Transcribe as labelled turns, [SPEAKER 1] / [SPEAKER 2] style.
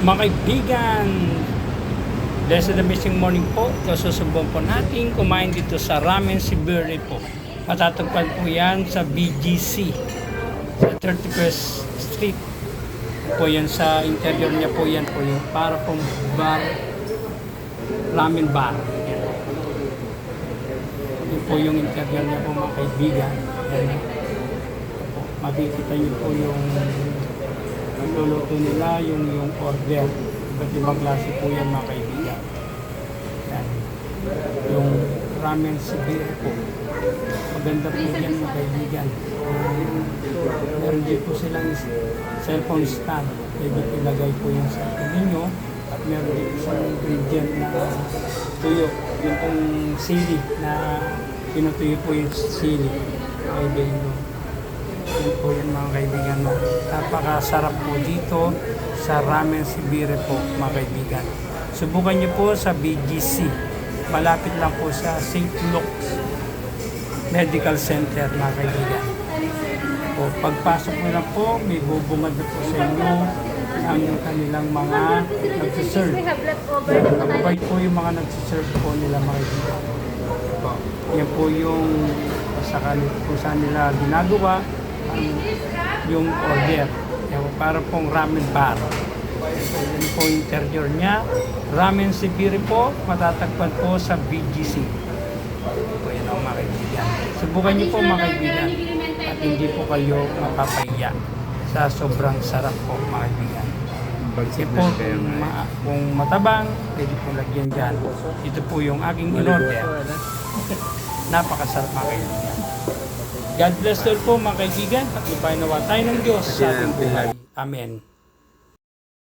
[SPEAKER 1] Mga kaibigan, Blessed and amazing morning po. Susubong po natin kumain dito sa Ramen Sibiri po. Matatagpan po yan sa BGC sa 31st Street. Po yan sa interior niya po yan po yung para pong bar, ramen bar. Yan. Yun po yung interior niya po mga kaibigan. Yan. Makikita niyo po yung luluto nila, yung, yung order. Iba't ibang klase po yan mga kaibigan. Yan. Yung ramen sibir po. Maganda po yan mga kaibigan. Meron din po silang cellphone stand. Pwede ilagay po yung cellphone ninyo. At meron din po silang ingredient na tuyo. Yung pong sili na pinutuyo po yung sili. Pwede yun. Yun po yun mga kaibigan. Napakasarap po dito sa Ramen Sibire po mga kaibigan. Subukan niyo po sa BGC. Malapit lang po sa St. Luke's Medical Center mga kaibigan. O, pagpasok mo na po, may bubungad na po sa inyo ang kanilang mga nagsiserve. Mabait po yung mga nagsiserve po nila mga kaibigan. Yan po yung sa kung saan nila ginagawa ang yung order. Po, para pong ramen bar. Yan po yung interior niya. Ramen Sibiri po, matatagpan po sa BGC. Po yan ang mga kaibigan. Subukan niyo po mga kaibigan. At hindi po kayo mapapahiya sa sobrang sarap po mga kaibigan. Kasi po, kung, ma- kung matabang, pwede po lagyan dyan. Ito po yung aking in-order. Napakasarap mga kaibigan. God bless all po mga kaibigan. At nawa tayo ng Diyos sa ating buhay. Amen.